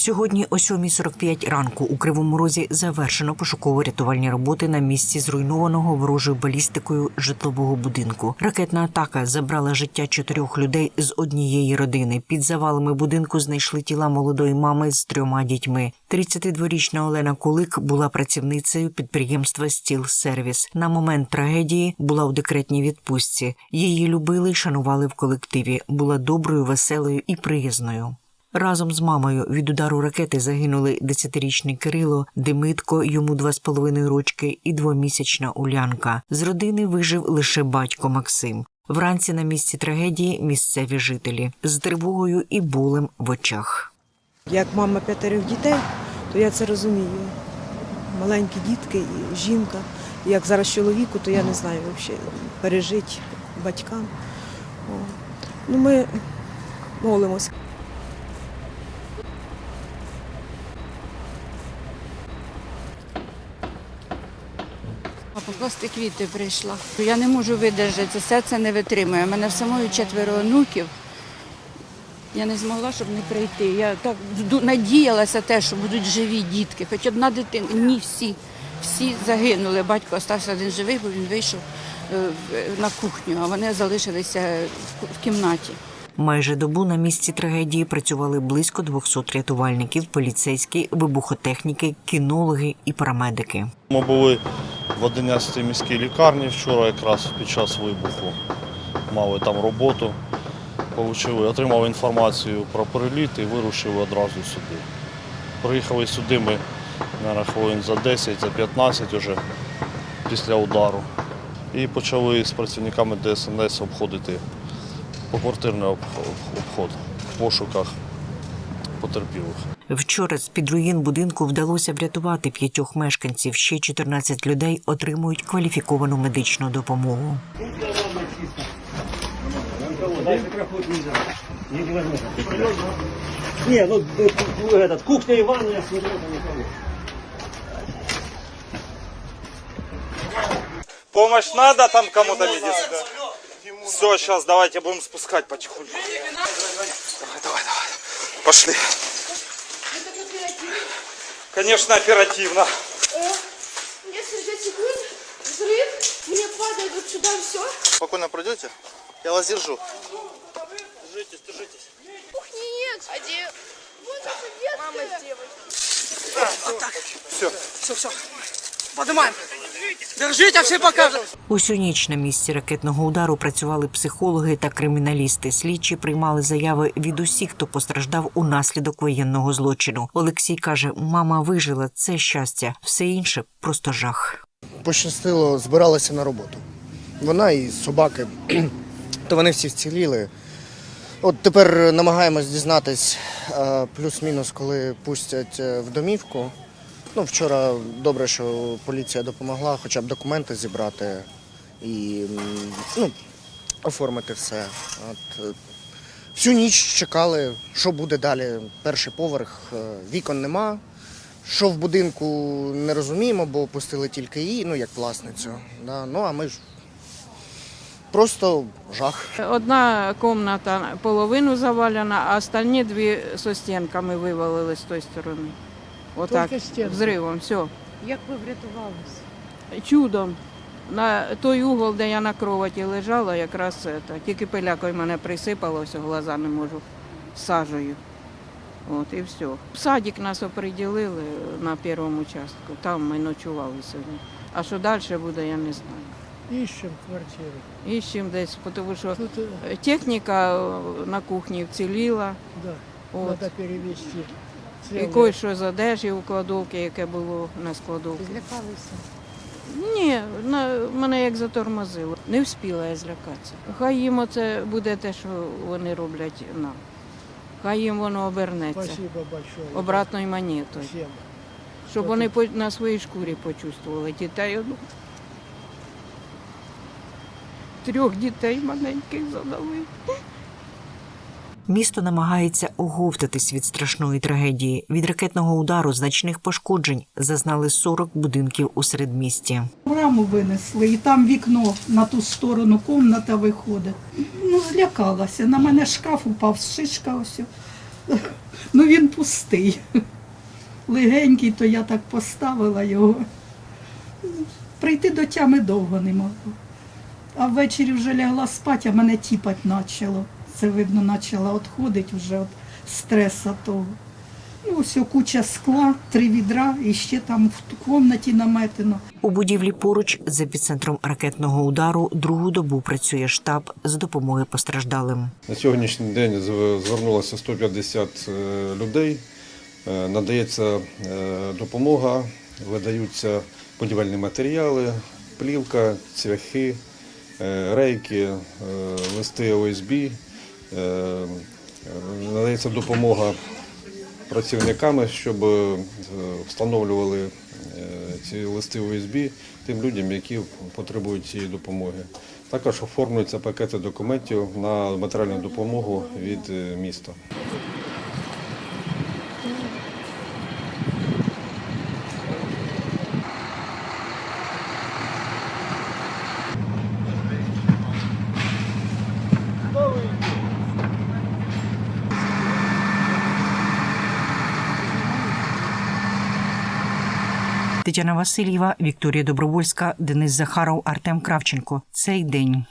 Сьогодні о 7.45 ранку у Кривому Розі завершено пошуково-рятувальні роботи на місці зруйнованого ворожою балістикою житлового будинку. Ракетна атака забрала життя чотирьох людей з однієї родини. Під завалами будинку знайшли тіла молодої мами з трьома дітьми. 32-річна Олена Кулик була працівницею підприємства Стіл Сервіс. На момент трагедії була у декретній відпустці. Її любили й шанували в колективі. Була доброю, веселою і приязною. Разом з мамою від удару ракети загинули 10-річний Кирило, Демитко, йому два з половиною рочки, і двомісячна Улянка. З родини вижив лише батько Максим. Вранці на місці трагедії місцеві жителі з тривогою і болем в очах. Як мама п'ятерих дітей, то я це розумію. Маленькі дітки і жінка. Як зараз чоловіку, то я не знаю взагалі пережити батькам. Ну, ми молимося. Покласти квіти прийшла. Я не можу видержати, серце не витримує. У мене в самої четверо онуків. Я не змогла, щоб не прийти. Я так надіялася те, що будуть живі дітки. Хоч одна дитина. Ні, всі. Всі загинули. Батько остався один живий, бо він вийшов е, на кухню, а вони залишилися в кімнаті. Майже добу на місці трагедії працювали близько 200 рятувальників, поліцейські, вибухотехніки, кінологи і парамедики. Ми були в 11-й міській лікарні вчора, якраз під час вибуху. Мали там роботу, отримали інформацію про приліт і вирушили одразу сюди. Приїхали сюди ми на хвилин за 10, за 15 вже після удару. І почали з працівниками ДСНС обходити поквартирний обход в пошуках потерпілих. Вчора з під руїн будинку вдалося врятувати п'ятьох мешканців. Ще 14 людей отримують кваліфіковану медичну допомогу. Не, ну э, этот, кухня и ванная, смотрю, там никого. Помощь надо там кому-то медицинская? Все, сейчас давайте будем спускать потихоньку. Давай, давай, давай. Пошли. Конечно, оперативно. Несколько секунд, взрыв, мне падает вот сюда все. Спокойно пройдете? Я вас держу. Кухни нет. А где? Вот это Мама с девочкой. Усю ніч на місці ракетного удару працювали психологи та криміналісти. Слідчі приймали заяви від усіх, хто постраждав унаслідок воєнного злочину. Олексій каже: мама вижила це щастя, все інше просто жах. пощастило, збиралися на роботу. Вона і собаки, то вони всі вціліли. От тепер намагаємось дізнатись плюс-мінус, коли пустять е, в домівку. Ну, вчора добре, що поліція допомогла хоча б документи зібрати і ну, оформити все. От, е, всю ніч чекали, що буде далі. Перший поверх, е, вікон нема. Що в будинку не розуміємо, бо пустили тільки її, ну як власницю. Да? Ну а ми ж просто жах. Одна кімната половину завалена, а остальні дві со стінками вивалили з тої сторони. Отак, взривом, все. Як ви врятувалися? Чудом. На той угол, де я на кроваті лежала, якраз це, тільки пилякою мене присипало, все, глаза не можу сажею. От і все. В садик нас оприділили на першому участку, там ми ночували сьогодні. А що далі буде, я не знаю. Ищем квартиру. Іщемо десь, тому що Тут, е, техніка на кухні вціліла. да, От. надо перевести. І Целое. кое-що з одежі у кладовці, яке було на складовці. Злякалися. Ні, на, мене як затормозило. Не встигла я злякатися. Хай їм оце буде те, що вони роблять нам. Хай їм воно обернеться Спасибо большое. обратною монетою. Щоб вони на своїй шкурі почувствували дітей. одну. Трьох дітей маленьких задали. Місто намагається оговтатись від страшної трагедії. Від ракетного удару значних пошкоджень зазнали 40 будинків у середмісті. Раму винесли, і там вікно на ту сторону кімната виходить. Ну, злякалася. На мене шкаф упав, шишка ось. Ну він пустий. Легенький, то я так поставила його. Прийти до тями довго не могла. А ввечері вже лягла спати, а мене тіпать почало. Це видно, почала відходити вже від стреса того. Ну, ось о, куча скла, три відра і ще там в кімнаті наметено. У будівлі поруч з епіцентром ракетного удару другу добу працює штаб з допомоги постраждалим. На сьогоднішній день звернулося 150 е, людей. Е, Надається е, допомога, видаються будівельні матеріали, плівка, цвяхи, рейки, листи ОСБ. Е, Надається допомога працівниками, щоб е, встановлювали е, ці листи ОСБ тим людям, які потребують цієї допомоги. Також оформлюються пакети документів на матеріальну допомогу від міста. Тетяна Васильєва, Вікторія Добровольська, Денис Захаров, Артем Кравченко. Цей день.